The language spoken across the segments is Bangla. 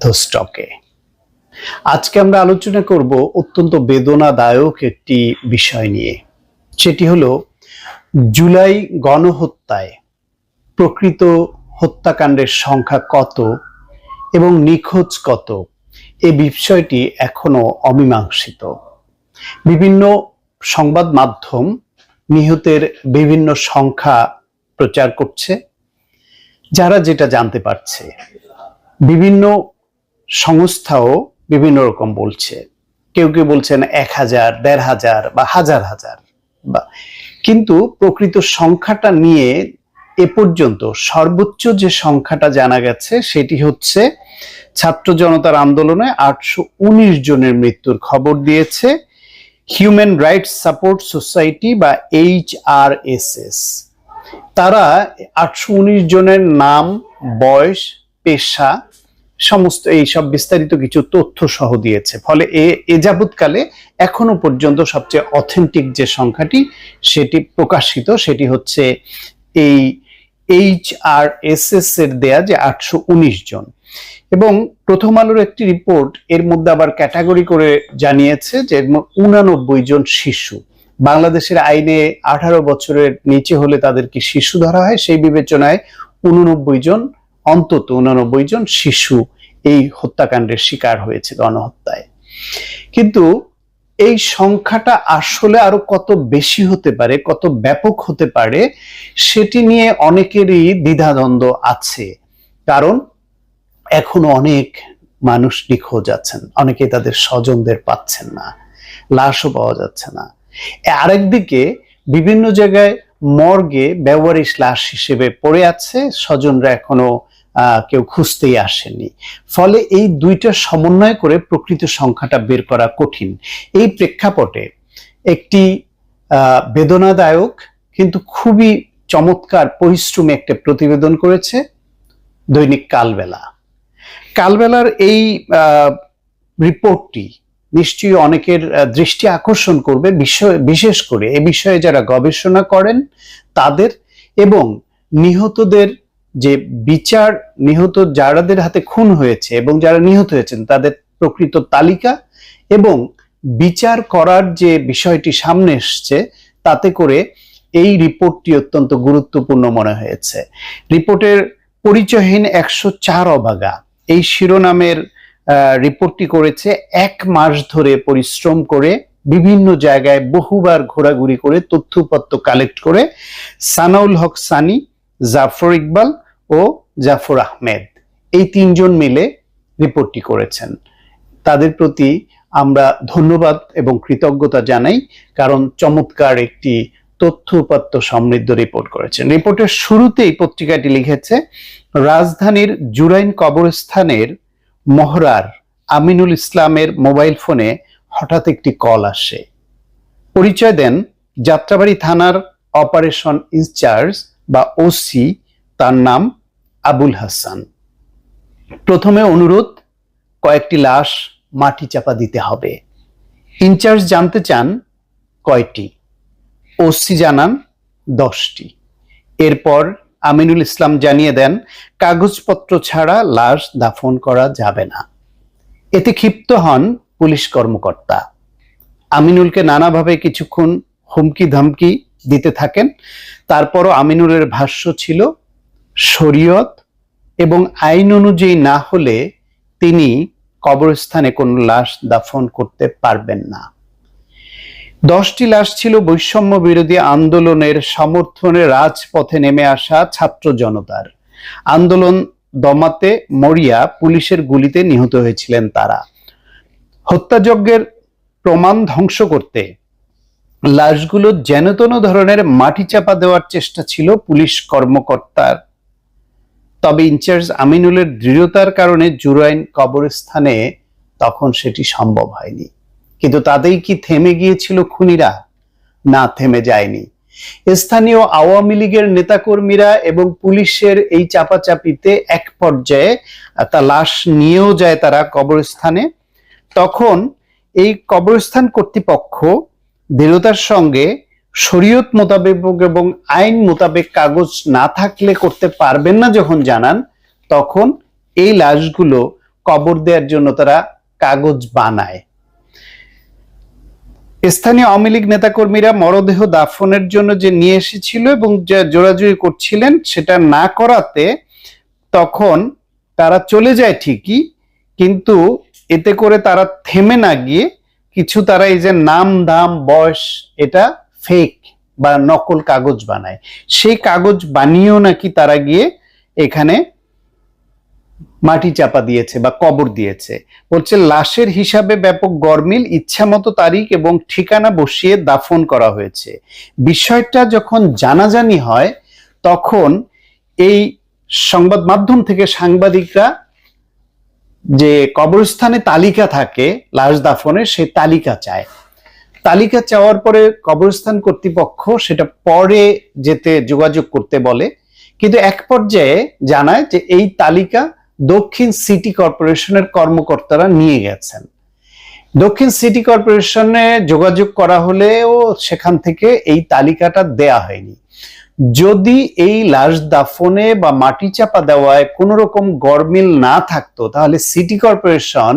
স্টকে আজকে আমরা আলোচনা করব অত্যন্ত বেদনাদায়ক একটি বিষয় নিয়ে। সেটি হলো জুলাই গণহত্যায় প্রকৃত হত্যাকাণ্ডের সংখ্যা কত এবং নিখোঁজ কত? এই বিষয়টি এখনও অমীমাংসিত। বিভিন্ন সংবাদ মাধ্যম নিহতের বিভিন্ন সংখ্যা প্রচার করছে, যারা যেটা জানতে পারছে। বিভিন্ন সংস্থাও বিভিন্ন রকম বলছে। কেউ কেউ বলছেন এক হাজার, দেড় হাজার বা হাজার হাজার বা কিন্তু প্রকৃত সংখ্যাটা নিয়ে এ পর্যন্ত সর্বোচ্চ যে সংখ্যাটা জানা গেছে সেটি হচ্ছে ছাত্র জনতার আন্দোলনে আটশো উনিশ জনের মৃত্যুর খবর দিয়েছে হিউম্যান রাইটস সাপোর্ট সোসাইটি বা এইচ আর এস এস তারা আটশো উনিশ জনের নাম, বয়স, পেশা সমস্ত এই সব বিস্তারিত কিছু তথ্য সহ দিয়েছে। ফলে এ এ যাবৎকালে এখনও পর্যন্ত সবচেয়ে অথেন্টিক যে সংখ্যাটি সেটি প্রকাশিত সেটি হচ্ছে এই এইচ আর এস এস এর দেয়া যে আটশো উনিশ জন। এবং প্রথম আলোর একটি রিপোর্ট এর মধ্যে আবার ক্যাটাগরি করে জানিয়েছে যে উনানব্বই জন শিশু। বাংলাদেশের আইনে আঠারো বছরের নিচে হলে তাদেরকে শিশু ধরা হয়। সেই বিবেচনায় উননব্বই জন অন্তত উনানব্বই জন শিশু এই হত্যাকাণ্ডের শিকার হয়েছে গণহত্যায়। কিন্তু এই সংখ্যাটা আসলে আরও কত বেশি হতে পারে, কত ব্যাপক হতে পারে, সেটি নিয়ে অনেকেরই দ্বিধাদ্বন্দ্ব আছে। কারণ এখনও অনেক মানুষ নিখোঁজ আছেন অনেকে তাদের স্বজনদের পাচ্ছেন না, লাশও পাওয়া যাচ্ছে না। আরেকদিকে বিভিন্ন জায়গায় মর্গে ব্যবহারিক লাশ হিসেবে পড়ে আছে, স্বজনরা এখনও কেউ খুঁজতেই আসেনি। ফলে এই দুইটা সমন্বয় করে প্রকৃত সংখ্যাটা বের করা কঠিন। এই প্রেক্ষাপটে একটি বেদনাদায়ক কিন্তু খুবই চমৎকার পরিশ্রমী একটা প্রতিবেদন করেছে দৈনিক কালবেলা। কালবেলার এই রিপোর্টটি নিশ্চয়ই অনেকের দৃষ্টি আকর্ষণ করবে বিশেষ করে এ বিষয়ে যারা গবেষণা করেন তাদের এবং নিহতদের যে বিচার নিহত যারাদের হাতে খুন হয়েছে এবং যারা নিহত হয়েছেন, তাদের প্রকৃত তালিকা এবং বিচার করার যে বিষয়টি সামনে এসছে, তাতে করে এই রিপোর্টটি অত্যন্ত গুরুত্বপূর্ণ মনে হয়েছে। রিপোর্টের পরিচয়হীন একশো চার অবাগা। এই শিরোনামের রিপোর্টটি করেছে এক মাস ধরে পরিশ্রম করে বিভিন্ন জায়গায় বহুবার ঘোরাঘুরি করে তথ্যপত্র কালেক্ট করে সানাউল হক সানি, জাফর ইকবাল ও জাফর আহমেদ। এই তিনজন মিলে রিপোর্টটি করেছেন। তাদের প্রতি আমরা ধন্যবাদ এবং কৃতজ্ঞতা জানাই, কারণ চমৎকার একটি তথ্য উপাত্ত সমৃদ্ধ রিপোর্ট করেছেন। রিপোর্টের শুরুতেই পত্রিকাটি লিখেছে, রাজধানীর জুরাইন কবরস্থানের মহরার আমিনুল ইসলামের মোবাইল ফোনে হঠাৎ একটি কল আসে। পরিচয় দেন যাত্রাবাড়ি থানার অপারেশন ইনচার্জ বা ওসি তার নাম আবুল হাসান। প্রথমে অনুরোধ, কয়েকটি লাশ মাটি চাপা দিতে হবে। ইনচার্জ জানতে চান কয়টি? ওসি জানান দশটি। এরপর আমিনুল ইসলাম জানিয়ে দেন, কাগজপত্র ছাড়া লাশ দাফন করা যাবে না। এতে ক্ষিপ্ত হন পুলিশ কর্মকর্তা। আমিনুলকে নানাভাবে কিছুক্ষণ হুমকি ধমকি দিতে থাকেন। তারপরও আমিনুলের ভাষ্য ছিল শরীয়ত এবং আইন অনুযায়ী না হলে তিনি কবরস্থানে কোনো লাশ দাফন করতে পারবেন না। দশটি লাশ ছিল বৈষম্য বিরোধী আন্দোলনের সমর্থনে রাজপথে নেমে আসা ছাত্র জনতার। আন্দোলন দমাতে মরিয়া পুলিশের গুলিতে নিহত হয়েছিলেন তারা। হত্যাযজ্ঞের প্রমাণ ধ্বংস করতে লাশগুলো যেন তেন ধরনের মাটি চাপা দেওয়ার চেষ্টা ছিল পুলিশ কর্মকর্তার তবে ইনচার্জ আমিনুলের দৃঢ়তার কারণে জুরাইন কবরস্থানে তখন সেটি সম্ভব হয়নি। কিন্তু তাতেই কি থেমে গিয়েছিল খুনিরা? না, থেমে যায়নি। স্থানীয় আওয়ামী লীগের নেতাকর্মীরা এবং পুলিশের এই চাপাচাপিতে এক পর্যায়ে তা লাশ নিয়েও যায় তারা কবরস্থানে। তখন এই কবরস্থান কর্তৃপক্ষ দৃঢ়তার সঙ্গে শরীয়ত মোতাবেক এবং আইন মোতাবেক কাগজ না থাকলে করতে পারবেন না যখন জানান, তখন এই লাশগুলো কবর দেওয়ার জন্য তারা কাগজ বানায়। স্থানীয় আওয়ামী লীগ নেতাকর্মীরা মরদেহ দাফনের জন্য যে নিয়ে এসেছিল এবং যে জোরাজুরি করছিলেন সেটা না করাতে তখন তারা চলে যায় ঠিকই, কিন্তু এতে করে তারা থেমে না গিয়ে কিছু তারা এই যে নাম, দাম, বয়স এটা ফেক বা নকল কাগজ বানায়। সেই কাগজ বানিয়েও নাকি তারা গিয়ে এখানে মাটি চাপা দিয়েছে বা কবর দিয়েছে। বলছে, লাশের হিসাবে ব্যাপক গরমিল, ইচ্ছামতো তারিখ এবং ঠিকানা বসিয়ে দাফন করা হয়েছে। বিষয়টা যখন জানাজানি হয়, তখন এই সংবাদ মাধ্যম থেকে সাংবাদিকরা যে কবরস্থানে তালিকা থাকে, লাশ দাফনের সেই তালিকা চায়। তালিকা চাওয়ার পরে কবরস্থান কর্তৃপক্ষ সেটা পরে যেতে যোগাযোগ করতে বলে, কিন্তু এক পর্যায়ে জানায় যে এই তালিকা দক্ষিণ সিটি কর্পোরেশনের কর্মকর্তারা নিয়ে গেছেন। দক্ষিণ সিটি কর্পোরেশনে যোগাযোগ করা হলেও সেখান থেকে এই তালিকাটা দেয়া হয়নি। যদি এই লাশ দাফনে বা মাটি চাপা দেওয়ায় কোনো রকম গরমিল না থাকতো, তাহলে সিটি কর্পোরেশন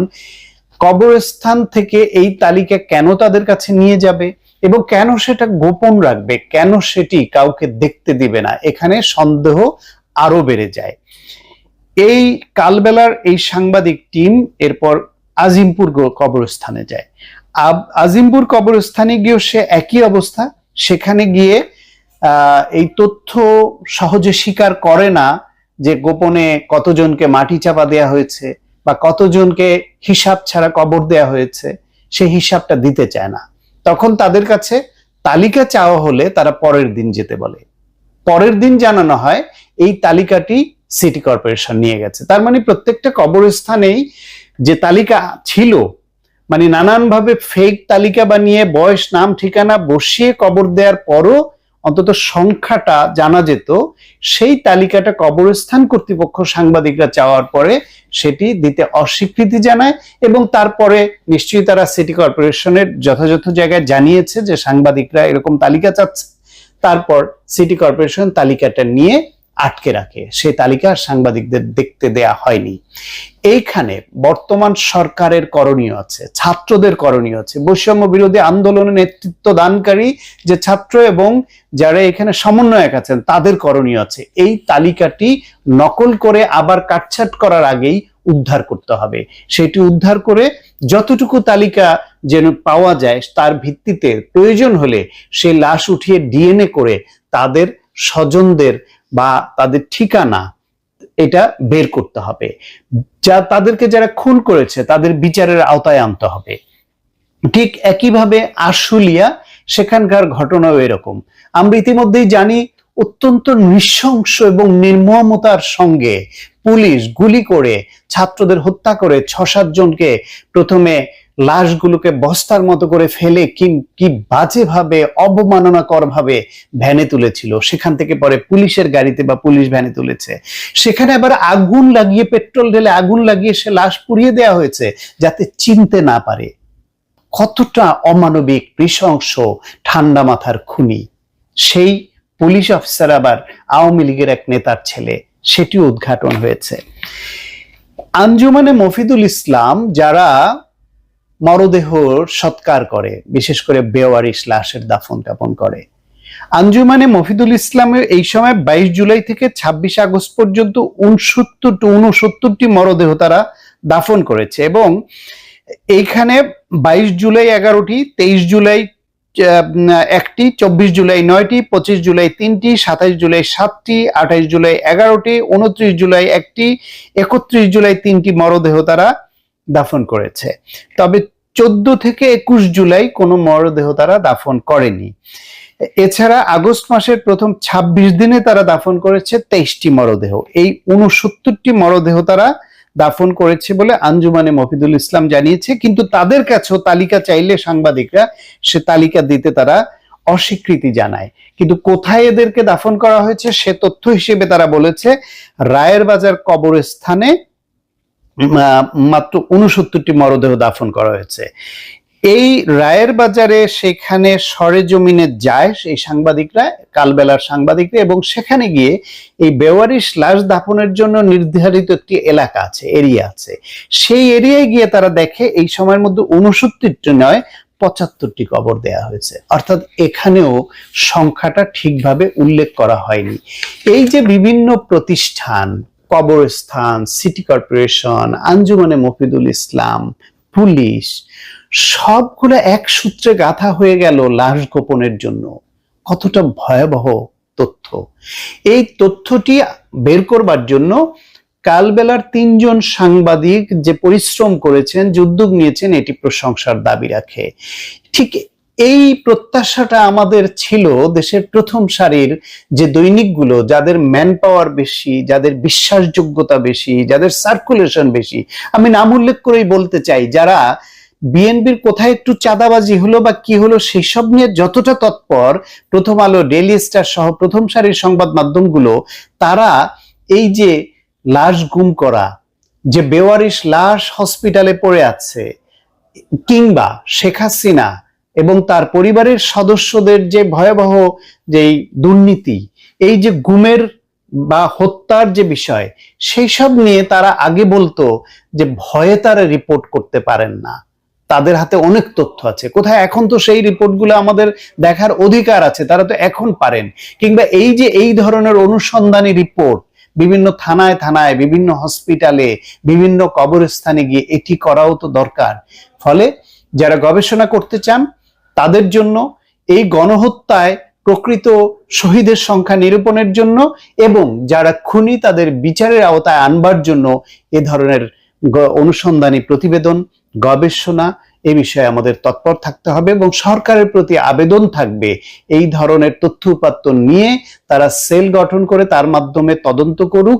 কবরস্থান থেকে এই তালিকা কেন তাদের কাছে নিয়ে যাবে এবং কেন সেটা গোপন রাখবে? কেন সেটি কাউকে দেখতে দিবে না? এখানে সন্দেহ আরও বেড়ে যায়। এই কালবেলার এই সাংবাদিক টিম এরপর আজিমপুর কবরস্থানে যায়। আজিমপুর কবরস্থানে গিয়েও সে একই অবস্থা। সেখানে গিয়ে এই তথ্য সহজে স্বীকার করে না যে গোপনে কতজনকে মাটি চাপা দেয়া হয়েছে। বা কতজনকে হিসাব ছাড়া কবর দেয়া হয়েছে সেই হিসাবটা দিতে চায় না। তখন তাদের কাছে তালিকা চাওয়া হলে তারা পরের দিন যেতে বলে। পরের দিন জানানো হয়, এই তালিকাটি সিটি কর্পোরেশন নিয়ে গেছে। তার মানে প্রত্যেকটা কবরস্থানেই যে তালিকা ছিল মানে নানানভাবে ফেক তালিকা বানিয়ে, বয়স, নাম, ঠিকানা বসিয়ে কবর দেওয়ার পরও অন্তত সংখ্যাটা জানা যেত, সেই তালিকাটা কবরস্থান কর্তৃপক্ষ সাংবাদিকরা চাওয়ার পরে সেটি দিতে অস্বীকৃতি জানায় এবং তারপরে নিশ্চয়ই তারা সিটি কর্পোরেশনের যথাযথ জায়গায় জানিয়েছে যে সাংবাদিকরা এরকম তালিকা চাচ্ছে। তারপর সিটি কর্পোরেশন তালিকাটা নিয়ে আটকে রাখে। সেই তালিকা সাংবাদিকদের দেখতে দেয়া হয়নি। এইখানে বর্তমান সরকারের করণীয় আছে, ছাত্রদের করণীয় আছে। বৈষম্য বিরোধী আন্দোলনের নেতৃত্ব দানকারী যে ছাত্র এবং যারা এখানে সমন্বয়ক আছেন, তাদের করণীয় আছে। এই তালিকাটি নকল করে আবার কাটছাট করার আগেই উদ্ধার করতে হবে। সেটি উদ্ধার করে যতটুকু তালিকা যেন পাওয়া যায়, তার ভিত্তিতে প্রয়োজন হলে সেই লাশ উঠিয়ে ডিএনএ করে তাদের স্বজনদের বা তাদের ঠিকানা এটা বের করতে হবে। যা তাদেরকে যারা খুন করেছে, তাদের বিচারের আওতায় আনতে হবে। ঠিক একইভাবে আশুলিয়া, সেখানকার ঘটনাও এরকম। আমরা ইতিমধ্যেই জানি, অত্যন্ত নৃশংস এবং নির্মমতার সঙ্গে পুলিশ গুলি করে ছাত্রদের হত্যা করে ছ সাত জনকে প্রথমে লাশগুলোকে বস্তার মতো করে ফেলে কি বাজেভাবে অবমাননাকর ভাবে ভ্যানে তুলেছিল। সেখান থেকে পরে পুলিশের গাড়িতে বা পুলিশ ভ্যানে তুলেছে। সেখানে আবার আগুন লাগিয়ে, পেট্রোল ঢেলে আগুন লাগিয়ে সে লাশ পুড়িয়ে দেওয়া হয়েছে যাতে চিনতে না পারে। কতটা অমানবিক, নৃশংস, ঠান্ডা মাথার খুনি। সেই পুলিশ অফিসার আবার আওয়ামী লীগের এক নেতার ছেলে, সেটিও উদ্ঘাটন হয়েছে। আঞ্জুমানে মফিদুল ইসলাম যারা মরদেহ সৎকার করে, বিশেষ করে বেওয়ারিশ লাশের দাফন কাপন করে। আঞ্জুমানে মফিদুল ইসলামের এই সময় বাইশ জুলাই থেকে ছাব্বিশ আগস্ট পর্যন্ত উনসত্তর টু উনসত্তরটি মরদেহ তারা দাফন করেছে এবং এইখানে বাইশ জুলাই এগারোটি, তেইশ জুলাই একটি, চব্বিশ জুলাই নয়টি, পঁচিশ জুলাই তিনটি, সাতাইশ জুলাই সাতটি, আঠাইশ জুলাই এগারোটি, উনত্রিশ জুলাই একটি, একত্রিশ জুলাই তিনটি মরদেহ তারা দাফন করেছে। তবে চোদ্দ থেকে একুশ জুলাই কোনো মরদেহ তারা দাফন করেনি। এছাড়া আগস্ট মাসের প্রথম ২৬ দিনে তারা দাফন করেছে তেইশটি মরদেহ। এই উনসত্তরটি মরদেহ তারা দাফন করেছে বলে আঞ্জুমানে মফিদুল ইসলাম জানিয়েছে, কিন্তু তাদের কাছেও তালিকা চাইলে সাংবাদিকরা সে তালিকা দিতে তারা অস্বীকৃতি জানায়। কিন্তু কোথায় এদেরকে দাফন করা হয়েছে সে তথ্য হিসেবে তারা বলেছে, রায়ের বাজার কবরস্থানে মাত্র উনসত্তরটি মরদেহ দাফন করা হয়েছে। এই রায়ের বাজারে সেখানে সরেজমিনে যায় সেই সাংবাদিকরা, কালবেলার সাংবাদিকরা, এবং সেখানে গিয়ে এই বেওয়ারিশ লাশ দাফনের জন্য নির্ধারিত একটি এলাকা আছে, এরিয়া আছে। সেই এরিয়ায় গিয়ে তারা দেখে এই সময়ের মধ্যে উনসত্তরটি নয়, পঁচাত্তরটি কবর দেয়া হয়েছে। অর্থাৎ এখানেও সংখ্যাটা ঠিকভাবে উল্লেখ করা হয়নি। এই যে বিভিন্ন প্রতিষ্ঠান কবরস্থান city corporation Anjumane Mufidul Islam, police, সবগুলো এক সূত্রে গাথা হয়ে গেল লাশ গোপনের জন্য। কতটা ভয়াবহ তথ্য। এই তথ্যটি বের করবার জন্য কালবেলার তিনজন সাংবাদিক যে পরিশ্রম করেছেন উদ্যোগ নিয়েছেন, এটি প্রশংসার দাবি রাখে। ঠিক এই প্রত্যাশাটা আমাদের ছিল দেশের প্রথম সারির যে দৈনিকগুলো, যাদের ম্যান পাওয়ার বেশি, যাদের বিশ্বাসযোগ্যতা বেশি, যাদের সার্কুলেশন বেশি। আমি নাম উল্লেখ করেই বলতে চাই, যারা বিএনপির কোথায় একটু চাঁদাবাজি হলো বা কি হলো সেই সব নিয়ে যতটা তৎপর, প্রথম আলো ডেইলি স্টার সহ প্রথম সারির সংবাদ মাধ্যমগুলো, তারা এই যে লাশ গুম করা, যে বেওয়ারিশ লাশ হসপিটালে পড়ে আছে, কিংবা শেখ হাসিনা এবং তার পরিবারের সদস্যদের যে ভয়াবহ যেই দুর্নীতি, এই যে গুমের বা হত্যার যে বিষয় সেই সব নিয়ে তারা আগে বলতো যে ভয়ে তারা রিপোর্ট করতে পারেন না। তাদের হাতে অনেক তথ্য আছে। কোথায় এখন তো সেই রিপোর্টগুলো আমাদের দেখার অধিকার আছে, তারা তো এখন পারেন। কিংবা এই যে এই ধরনের অনুসন্ধানী রিপোর্ট বিভিন্ন থানায় থানায়, বিভিন্ন হসপিটালে বিভিন্ন কবরস্থানে গিয়ে এটি করাও তো দরকার। ফলে যারা গবেষণা করতে চান তাদের জন্য এই গণহত্যায় প্রকৃত শহীদের সংখ্যা নিরূপণের জন্য এবং যারা খুনি তাদের বিচারের আওতায় আনবার জন্য এ ধরনের অনুসন্ধানী প্রতিবেদন, গবেষণা এ বিষয়ে আমাদের তৎপর থাকতে হবে এবং সরকারের প্রতি আবেদন থাকবে এই ধরনের তথ্য উপাত্ত নিয়ে তারা সেল গঠন করে তার মাধ্যমে তদন্ত করুক।